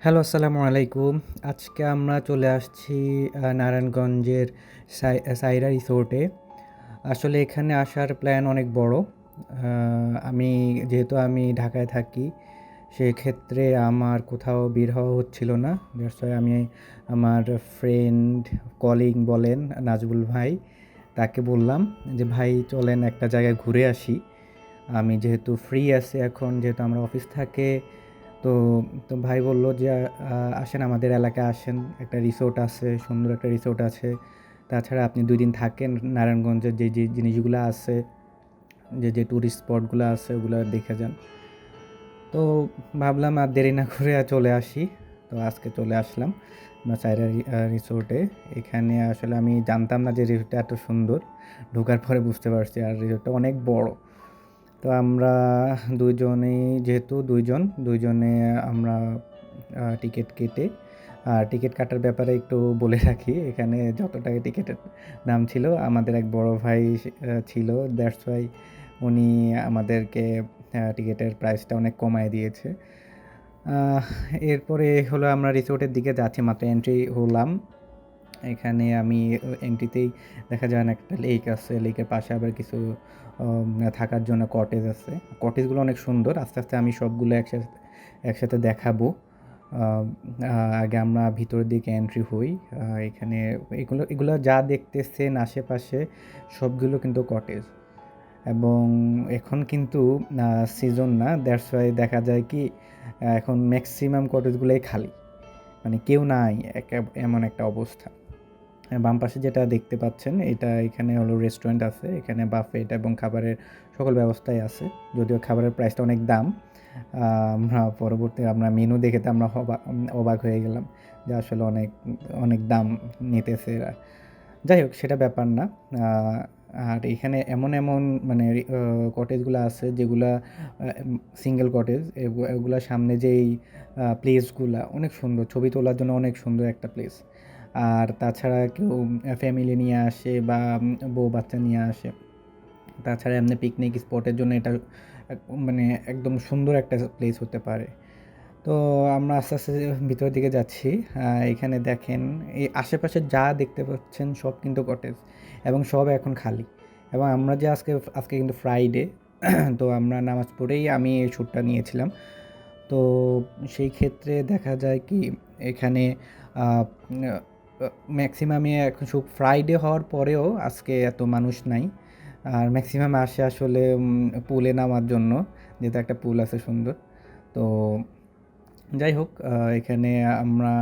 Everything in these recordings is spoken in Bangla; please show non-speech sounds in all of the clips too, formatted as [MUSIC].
হ্যালো, আসসালামু আলাইকুম। আজকে আমরা চলে আসছি নারায়ণগঞ্জের সাই- সাইরা রিসোর্টে। আসলে এখানে আসার প্ল্যান অনেক বড়। আমি, যেহেতু আমি ঢাকায় থাকি, সেক্ষেত্রে আমার কোথাও বের হওয়া হচ্ছিল না। দ্যাটস আমি আমার ফ্রেন্ড কলিং বলেন, নাজবুল ভাই, তাকে বললাম যে, ভাই, চলেন একটা জায়গায় ঘুরে আসি। আমি যেহেতু ফ্রি আছি এখন, যেহেতু আমরা অফিস থাকে তো তো ভাই বলল যে আসেন আমাদের এলাকায় আসেন। একটা রিসোর্ট আছে, সুন্দর একটা রিসোর্ট আছে। তাছাড়া আপনি দুই দিন থাকেন নারায়ণগঞ্জের যে যে জিনিসগুলো আছে, যে যে ট্যুরিস্ট স্পটগুলো আছে, ওগুলো দেখে যান। তো ভাবলাম আর দেরি না করে চলে আসি। তো আজকে চলে আসলাম সাইরা রিসোর্টে এখানে আসলে আমি জানতাম না যে রিসোর্টটা এত সুন্দর। ঢোকার পরে বুঝতে পারছি আর রিসোর্টটা অনেক বড়। তো আমরা দুজনেই যেহেতু দুইজন, দুইজনে আমরা টিকিট কেটে আর টিকিট কাটার ব্যাপারে একটু বলে রাখি, এখানে যত টাকা টিকিটের দাম ছিল, আমাদের এক বড় ভাই ছিল, দ্যাটস ওয়াই উনি আমাদেরকে টিকিটের প্রাইসটা অনেক কমায় দিয়েছে। এরপরে হলো আমরা রিসোর্টের দিকে যাচ্ছি, মাত্র এন্ট্রি হলাম। এখানে আমি এন্ট্রিতেই দেখা যায় না একটা লেক আছে। লেকের পাশে আবার কিছু থাকার জন্য কটেজ আছে। কটেজগুলো অনেক সুন্দর। আস্তে আস্তে আমি সবগুলো একসাথে একসাথে দেখাবো। আগে আমরা ভিতরের দিকে এন্ট্রি হই। এখানে এগুলো এগুলো যা দেখতেছেন আশেপাশে সবগুলো কিন্তু কটেজ এবং এখন কিন্তু সিজন না। দ্যাটস ওয়াই দেখা যায় কি, এখন ম্যাক্সিমাম কটেজগুলোই খালি। মানে কেউ নাই এমন একটা অবস্থা। বাম পাশে যেটা দেখতে পাচ্ছেন, এটা এখানে হলো রেস্টুরেন্ট আছে। এখানে বাফেট এবং খাবারের সকল ব্যবস্থাই আছে। যদিও খাবারের প্রাইসটা অনেক দাম, আমরা পরবর্তী আমরা মেনু দেখে তো আমরা অবাক হয়ে গেলাম যে আসলে অনেক অনেক দাম নিতেছে এরা। যাই হোক, সেটা ব্যাপার না। আর এখানে এমন এমন মানে কটেজগুলো আছে যেগুলা সিঙ্গেল কটেজ এগুলোর সামনে যেই প্লেসগুলা অনেক সুন্দর, ছবি তোলার জন্য অনেক সুন্দর একটা প্লেস আর তাছাড়া কেউ ফ্যামিলি নিয়ে আসে বা বউ বাচ্চা নিয়ে আসে। তাছাড়া এমনি পিকনিক স্পটের জন্য এটা মানে একদম সুন্দর একটা প্লেস হতে পারে। তো আমরা আস্তে আস্তে ভিতরের দিকে যাচ্ছি। এখানে দেখেন, এই আশেপাশে যা দেখতে পাচ্ছেন সব কিন্তু কটেজ এবং সব এখন খালি। এবং আমরা যে আজকে আজকে কিন্তু ফ্রাইডে [CLEARS THROAT] তো আমরা নামাজ পড়েই আমি এই শ্যুটটা নিয়েছিলাম। তো সেই ক্ষেত্রে দেখা যায় কি, এখানে ম্যাক্সিমামে এখন ফ্রাইডে হওয়ার পরেও আজকে এত মানুষ নাই। আর ম্যাক্সিমাম আসে আসলে পুলে নামার জন্য, যেহেতু একটা পুল আছে সুন্দর। তো যাই হোক এখানে আমরা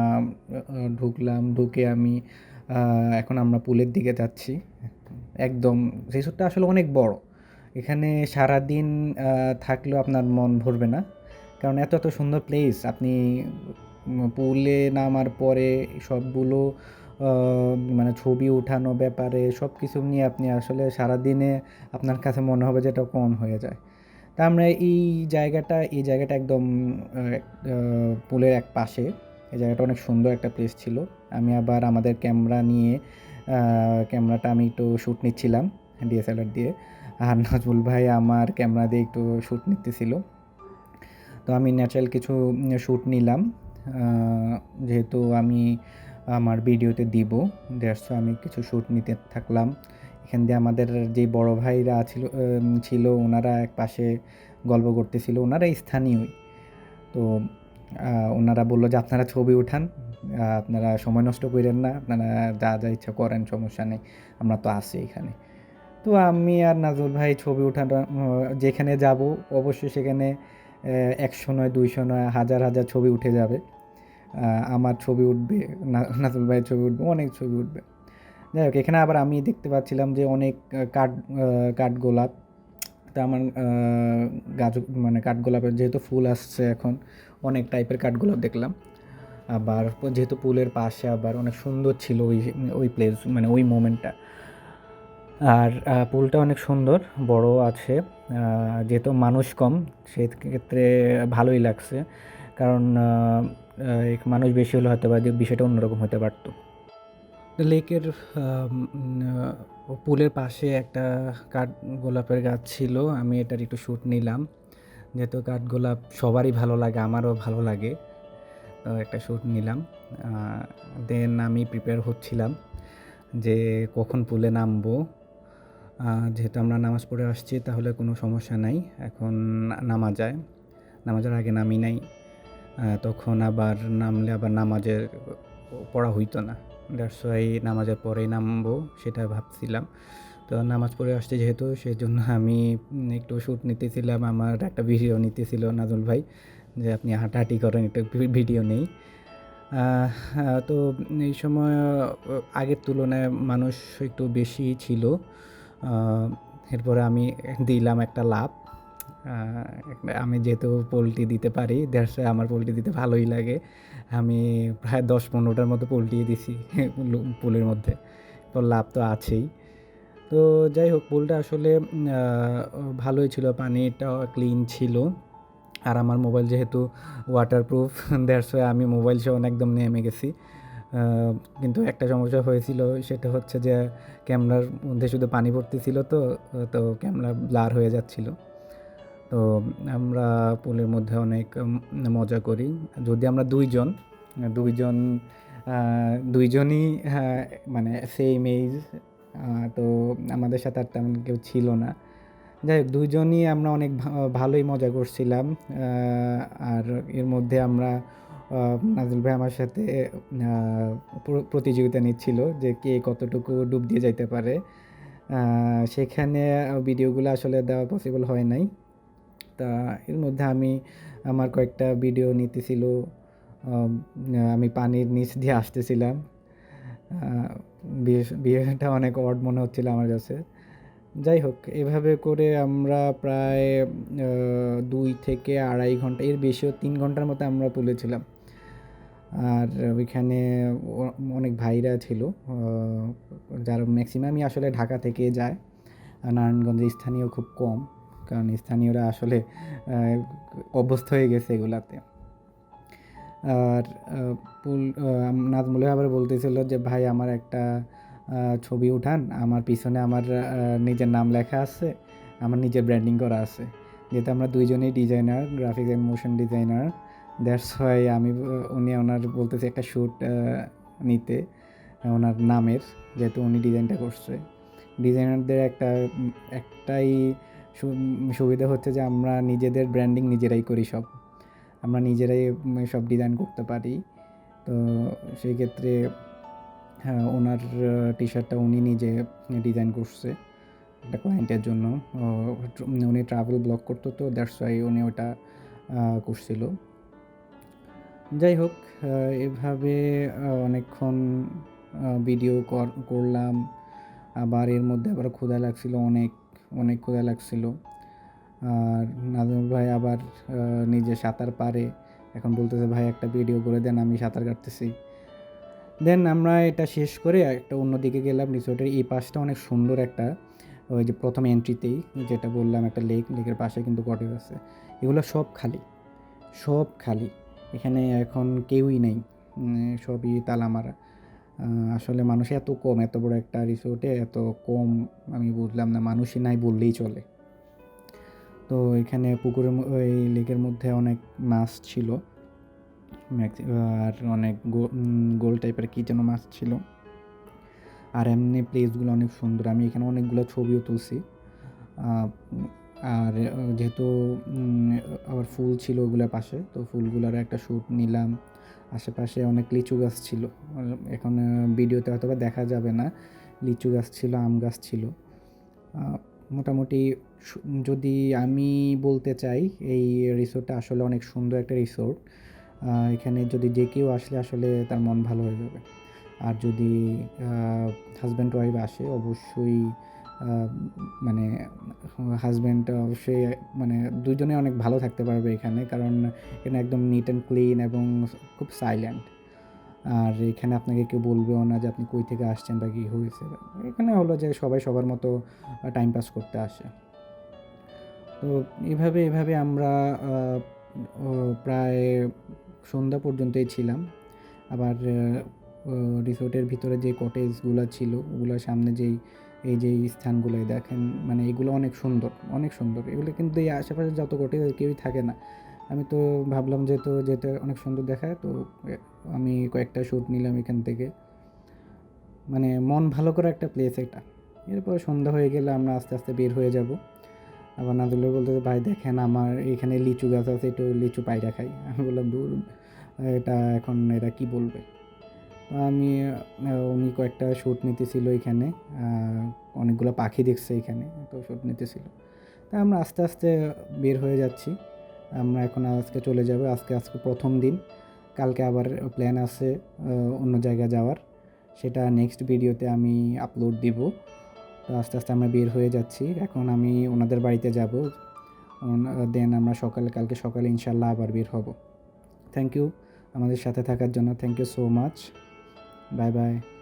ঢুকলাম, ঢুকে আমি এখন আমরা পুলের দিকে যাচ্ছি। একদম, সেই রিসোর্টটা আসলে অনেক বড়। এখানে সারাদিন থাকলেও আপনার মন ভরবে না। কারণ এত এত সুন্দর প্লেস আপনি পুলে নামার পরে সবগুলো মানে ছবি উঠানো ব্যাপারে সব কিছু নিয়ে আপনি আসলে সারাদিনে আপনার কাছে মনে হবে যে এটা কম হয়ে যায়। তা আমরা এই জায়গাটা এই জায়গাটা একদম পুলের এক পাশে। এই জায়গাটা অনেক সুন্দর একটা প্লেস ছিল। আমি আবার আমাদের ক্যামেরা নিয়ে ক্যামেরাটা আমি একটু শ্যুট নিচ্ছিলাম ডিএসএলআর দিয়ে। আর নাজমুল ভাই আমার ক্যামেরা দিয়ে একটু শ্যুট নিতেছিল। তো আমি ন্যাচারাল কিছু শ্যুট নিলাম। যেহেতু আমি আমার ভিডিওতে দিব দ্যাটস আমি কিছু শ্যুট নিতে থাকলাম। এখান দিয়ে আমাদের যে বড় ভাইরা ছিল ছিল, ওনারা এক পাশে গল্প করতেছিল ওনারা স্থানীয়ই তো ওনারা বলল যে, আপনারা ছবি উঠান আপনারা সময় নষ্ট করেন না, আপনারা যা যা ইচ্ছা করেন, সমস্যা নেই, আমরা তো আছি এখানে। তো আমি আর নাজুল ভাই ছবি উঠানো যেখানে যাব, অবশ্যই সেখানে একশো নয়, দুইশো নয়, হাজার হাজার ছবি উঠে যাবে। আমার ছবি উঠবে না- নাজুল ভাইয়ের ছবি উঠবে অনেক ছবি উঠবে। যাই হোক এখানে আবার আমি দেখতে পাচ্ছিলাম যে অনেক কাঠ আহ, কাঠগোলাপ তা আমার গাছ মানে কাঠগোলাপের যেহেতু ফুল আসছে এখন অনেক টাইপের কাঠগোলাপ দেখলাম। আবার যেহেতু পুলের পাশে আবার অনেক সুন্দর ছিল ওই ওই প্লেস মানে ওই মোমেন্টটা আর পুলটা অনেক সুন্দর বড় আছে যেহেতু মানুষ কম সেক্ষেত্রে ভালোই লাগছে। কারণ মানুষ বেশি হলে হয়তো বা বিষয়টা অন্যরকম হতে পারতো। লেকের পুলের পাশে একটা কাঠ গোলাপের গাছ ছিল, আমি এটার একটু শ্যুট নিলাম। যেহেতু কাঠগোলাপ সবারই ভালো লাগে, আমারও ভালো লাগে একটা শ্যুট নিলাম। দেন আমি প্রিপেয়ার হচ্ছিলাম যে কখন পুলে নামবো। যেহেতু আমরা নামাজ পড়ে আসছি, তাহলে কোনো সমস্যা নাই, এখন নামা যায়। নামাজের আগে নামি নাই। তখন আবার নামলে আবার নামাজের পড়া হইতো না। দ্যাটস ওয়াই নামাজের পরেই নামবো সেটা ভাবছিলাম। তো নামাজ পড়ে আসছে যেহেতু সেই জন্য আমি একটু শ্যুট নিতেছিলাম। আমার একটা ভিডিও নিতেছিল নাজুল ভাই যে আপনি হাঁটাহাঁটি করেন, একটু ভিডিও নেই। তো এই সময় আগের তুলনায় মানুষ একটু বেশি ছিল। এরপরে আমি দিলাম একটা লাভ। আমি যেহেতু পোলট্রি দিতে পারি দেড়শো আমার পোলট্রি দিতে ভালোই লাগে। আমি প্রায় দশ পনেরোটার মতো পোলট্রি দিছি [LAUGHS] পুলের মধ্যে। তো লাভ তো আছেই। তো যাই হোক, পুলটা আসলে ভালোই ছিল, পানিটা ক্লিন ছিল। আর আমার মোবাইল যেহেতু ওয়াটারপ্রুফ ওয়াই [LAUGHS] আমি মোবাইল সহ একদম নেমে গেছি। কিন্তু একটা সমস্যা হয়েছিল, সেটা হচ্ছে যে ক্যামেরার মধ্যে শুধু পানি পড়তেছিল তো তো ক্যামেরা ব্লার হয়ে যাচ্ছিল। তো আমরা পুলের মধ্যে অনেক মজা করি। যদি আমরা দুইজন দুইজন দুইজনই হ্যাঁ, মানে সেম এজ তো আমাদের সাথে আর তেমন কেউ ছিল না। যাই হোক দুইজনই আমরা অনেক ভালোই মজা করছিলাম। আর এর মধ্যে আমরা নাজিল ভাই আমার সাথে প্রতিযোগিতা নিচ্ছিল যে কে কতটুকু ডুব দিয়ে যাইতে পারে। সেখানে ভিডিওগুলো আসলে দেওয়া পসিবল হয় নাই। তা এর মধ্যে আমি আমার কয়েকটা ভিডিও নিতেছিল, আমি পানির নিচ দিয়ে আসতেছিলাম। বিয়েটা অনেক অড মনে হচ্ছিল আমার কাছে। যাই হোক, এভাবে করে আমরা প্রায় দুই থেকে আড়াই ঘণ্টা, এর বেশিও তিন ঘণ্টার মতো আমরা পুলেছিলাম আর ওইখানে অনেক ভাইরা ছিল যার ম্যাক্সিমামই আসলে ঢাকা থেকে যায়। নারায়ণগঞ্জে স্থানীয় খুব কম। কারণ স্থানীয়রা আসলে অভ্যস্ত হয়ে গেছে এগুলাতে। আর নাজমুল আবার বলতেছিল যে, ভাই, আমার একটা ছবি উঠান। আমার পিছনে আমার নিজের নাম লেখা আছে, আমার নিজের ব্র্যান্ডিং করা আছে। যেহেতু আমরা দুইজনেই designer graphics and motion designer that's why আমি উনি ওনার বলতেছে একটা শ্যুট নিতে, ওনার নামের, যেহেতু উনি ডিজাইনটা করছে। ডিজাইনারদের একটা একটাই সুবিধা হচ্ছে যে আমরা নিজেদের ব্র্যান্ডিং নিজেরাই করি সব। আমরা নিজেরাই সব ডিজাইন করতে পারি। তো সেই ক্ষেত্রে হ্যাঁ ওনার টি শার্টটা উনি নিজে ডিজাইন করছে একটা ক্লায়েন্টের জন্য। উনি ট্রাভেল ব্লগ করতো তো দ্যাটস ওয়াই উনি ওটা করছিল। যাই হোক এভাবে অনেকক্ষণ ভিডিও করলাম। আবার এর মধ্যে আবার ক্ষুধা লাগছিল অনেক। অনেক ক্ষুধা লাগছিল। আর নাজমুল ভাই আবার নিজে সাঁতার পারে। এখন বলতেছে, ভাই, একটা ভিডিও করে দেন, আমি সাঁতার কাটতেছি। দেন আমরা এটা শেষ করে একটা অন্যদিকে গেলাম রিসোর্টের এই পাশটা অনেক সুন্দর একটা, ওই যে প্রথম এন্ট্রিতেই যেটা বললাম, একটা লেক লেকের পাশে কিন্তু কটেজ আছে এগুলো সব খালি সব খালি। এখানে এখন কেউই নেই সবই তালা মারা। আসলে মানুষ এত কম, এত বড় একটা রিসোর্টে এত কম, আমি বুঝলাম না, মানুষই নাই বললেই চলে। তো এখানে পুকুরের ওই লেকের মধ্যে অনেক মাছ ছিল। আর অনেক গোল টাইপের কী যেন মাছ ছিল। আর এমনি প্লেসগুলো অনেক সুন্দর। আমি এখানে অনেকগুলো ছবিও তুলছি। আর যেহেতু আবার ফুল ছিল ওগুলোর পাশে, তো ফুলগুলোর একটা শ্যুট নিলাম। আশেপাশে অনেক লিচু গাছ ছিল। এখন ভিডিওতে হয়তো বা দেখা যাবে না। লিচু গাছ ছিল, আম গাছ ছিল। মোটামুটি যদি আমি বলতে চাই, এই রিসোর্টটা আসলে অনেক সুন্দর একটা রিসোর্ট। এখানে যদি যে কেউ আসলে আসলে তার মন ভালো হয়ে যাবে। আর যদি হাজব্যান্ড ওয়াইফ আসে, অবশ্যই মানে হাজব্যান্ড অবশ্যই মানে দুজনে অনেক ভালো থাকতে পারবে এখানে, কারণ এখানে একদম নিট অ্যান্ড ক্লিন এবং খুব সাইলেন্ট আর এখানে আপনাকে কেউ বলবেও না যে আপনি কই থেকে আসছেন বা কী হয়েছে। এখানে হলো যে সবাই সবার মতো টাইম পাস করতে আসে। তো এভাবে এভাবে আমরা প্রায় সন্ধ্যা পর্যন্তই ছিলাম। আবার রিসোর্টের ভিতরে যে কটেজগুলো ছিল, ওগুলোর সামনে যেই এই যে স্থানগুলো দেখেন মানে এগুলো অনেক সুন্দর অনেক সুন্দর। এগুলো কিন্তু এই আশেপাশে যত কটেজ কেউই থাকে না। আমি তো ভাবলাম যে তো যেতে অনেক সুন্দর দেখায়, তো আমি কয়েকটা শ্যুট নিলাম এখান থেকে। মানে মন ভালো করা একটা প্লেস এটা। এরপর সন্ধ্যা হয়ে গেলে আমরা আস্তে আস্তে বের হয়ে যাব। আবার নাজুলে বলতে ভাই, দেখেন আমার এখানে লিচু গাছ আছে, একটু লিচু পায়রা খাই। আমি বললাম, দূর, এটা এখন এরা কি বলবে? আমি উনি কয়েকটা শ্যুট নিতেছিল এখানে অনেকগুলো পাখি দেখছে এখানে, তো শ্যুট নিতেছিল। তা আমরা আস্তে আস্তে বের হয়ে যাচ্ছি। আমরা এখন আজকে চলে যাব, আজকে আজকে প্রথম দিন। কালকে আবার প্ল্যান আছে অন্য জায়গায় যাওয়ার। সেটা নেক্সট ভিডিওতে আমি আপলোড দিব। তো আস্তে আস্তে আমরা বের হয়ে যাচ্ছি। এখন আমি ওনাদের বাড়িতে যাব। দেন আমরা সকালে, কালকে সকালে ইনশাল্লাহ আবার বের হব। থ্যাংক ইউ আমাদের সাথে থাকার জন্য। Thank you so much 拜拜。